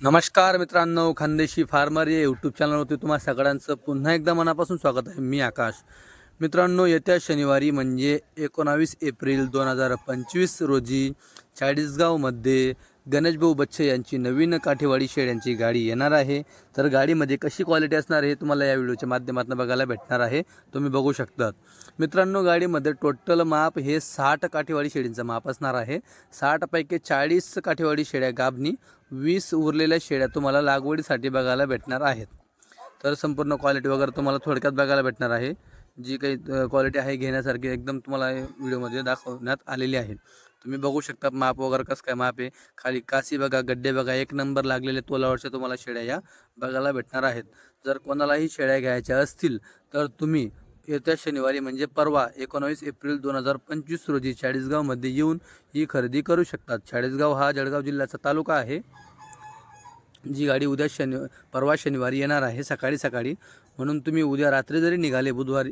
नमस्कार मित्रांनो खानदेशी फार्मर या यूट्यूब चॅनलवरती तुम्हा सगळ्यांचं पुन्हा एकदा मनापासून स्वागत आहे. मी आकाश. मित्रांनो येत्या शनिवारी म्हणजे एकोणावीस एप्रिल दोन हजार पंचवीस रोजी चाळीसगावमध्ये गणेशभाऊ बच्चे यांची नवीन काठेवाडी शेळ्यांची गाडी येणार आहे. तर गाडीमध्ये कशी क्वालिटी असणार आहे हे तुम्हाला या व्हिडिओच्या माध्यमातून बघायला भेटणार आहे. तुम्ही बघू शकतात. मित्रांनो गाडीमध्ये टोटल माप हे साठ काठेवाडी शेळींचं माप असणार आहे. साठपैकी चाळीस काठेवाडी शेळ्या गाभणी वीस उरलेल्या शेळ्या तुम्हाला लागवडीसाठी बघायला भेटणार आहेत. तर संपूर्ण क्वालिटी वगैरे तुम्हाला थोडक्यात बघायला भेटणार आहे. जी काही क्वालिटी आहे घेण्यासारखी एकदम तुम्हाला या व्हिडिओमध्ये दाखवण्यात आलेली आहे. तुम्ही बघू शकता माप वगैरे कसं काय माप आहे. खाली कासी बघा गड्डे बघा एक नंबर लागलेले तोलावरच्या तुम्हाला शेळ्या या बघायला भेटणार आहेत. जर कोणालाही शेळ्या घ्यायच्या असतील तर तुम्ही येत्या शनिवारी म्हणजे परवा एकोणावीस एप्रिल दोन हजार पंचवीस रोजी चाळीसगावमध्ये येऊन ही खरेदी करू शकतात. चाळीसगाव हा जळगाव जिल्ह्याचा तालुका आहे. जी गाडी उद्या शनि परवा शनिवारी येणार आहे सकाळी सकाळी. म्हणून तुम्ही उद्या रात्री जरी निघाले बुधवारी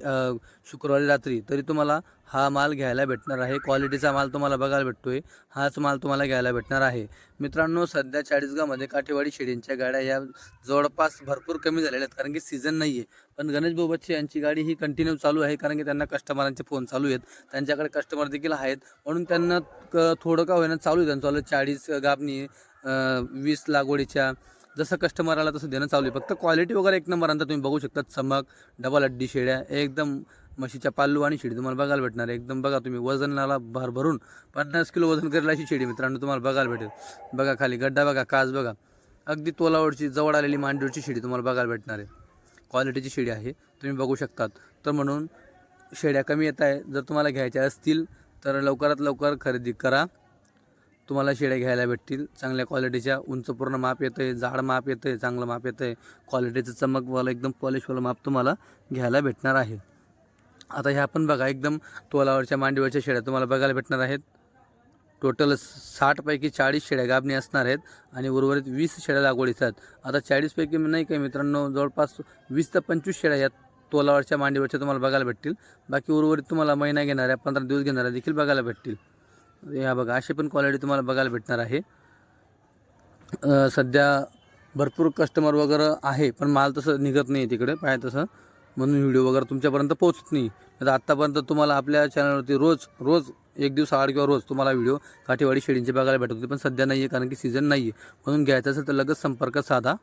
शुक्रवारी रात्री तरी तुम्हाला हा माल घ्यायला भेटणार आहे. क्वालिटीचा माल तुम्हाला बघायला भेटतो आहे हाच माल तुम्हाला घ्यायला भेटणार आहे. मित्रांनो सध्या चाळीसगावमध्ये काठेवाडी शेळींच्या गाड्या या जवळपास भरपूर कमी झालेल्या आहेत कारण की सीझन नाही आहे पण गणेश भाऊ यांची गाडी ही कंटिन्यू चालू आहे कारण की त्यांना कस्टमरांचे फोन चालू आहेत. त्यांच्याकडे कस्टमर देखील आहेत. म्हणून त्यांना क थोडं का होईना चालू आहे त्यांचं. चालू चाळीस गाबणी वीस लागवडीच्या. जसं कस्टमर आला तसं देणं चालू आहे. फक्त क्वालिटी वगैरे एक नंबर आणता तुम्ही बघू शकता. चमक डबल अड्डी शेळ्या एकदम म्हशीच्या पाल्लू आणि शेळी तुम्हाला बघायला भेटणार आहे. एकदम बघा तुम्ही वजनाला भर भरून पन्नास किलो वजन करेल अशी शेळी मित्रांनो तुम्हाला बघायला भेटेल. बघा खाली गड्डा बघा काच बघा. अगदी तोलावरची जवळ आलेली मांडीवरची शेळी तुम्हाला बघायला भेटणार आहे. क्वालिटीची शेळी आहे तुम्ही बघू शकतात. तर म्हणून शेळ्या कमी येत आहे. जर तुम्हाला घ्यायच्या असतील तर लवकरात लवकर खरेदी करा. तुम्हाला शेळ्या घ्यायला भेटतील. चांगल्या क्वालिटीच्या उंच पूर्ण माप येतं आहे जाड माप येतं आहे चांगलं माप येतं आहे क्वालिटीचं चमकवालं एकदम पॉलिशवालं माप तुम्हाला घ्यायला भेटणार आहे. आता ह्या पण बघा एकदम तोलावरच्या मांडीवरच्या शेळ्या तुम्हाला बघायला भेटणार आहेत. टोटल साठपैकी चाळीस शेळ्या गाबणी असणार आहेत आणि उर्वरित वीस शेळ्या लागवडीच्या आहेत. आता चाळीसपैकी नाही काही मित्रांनो जवळपास वीस ते पंचवीस शेळ्या या तोलावरच्या मांडीवरच्या तुम्हाला बघायला भेटतील. बाकी उर्वरित तुम्हाला महिना घेणाऱ्या पंधरा दिवस घेणाऱ्या देखील बघायला भेटतील. ह्या बघा अशी पण क्वालिटी तुम्हाला बघायला भेटणार आहे. सध्या भरपूर कस्टमर वगैरे आहे पण माल तसं निघत नाही तिकडे पाहिजे तसं. म्हणून व्हिडिओ वगैरे तुमच्यापर्यंत पोहोचत नाही. तर आत्तापर्यंत तुम्हाला आपल्या चॅनलवरती रोज रोज एक दिवस आड किंवा रोज तुम्हाला व्हिडिओ काठीवाडी शेळींचे बघायला भेटत होते. पण सध्या नाही आहे कारण की सीझन नाही आहे म्हणून घ्यायचं असेल तर लगेच संपर्क साधा.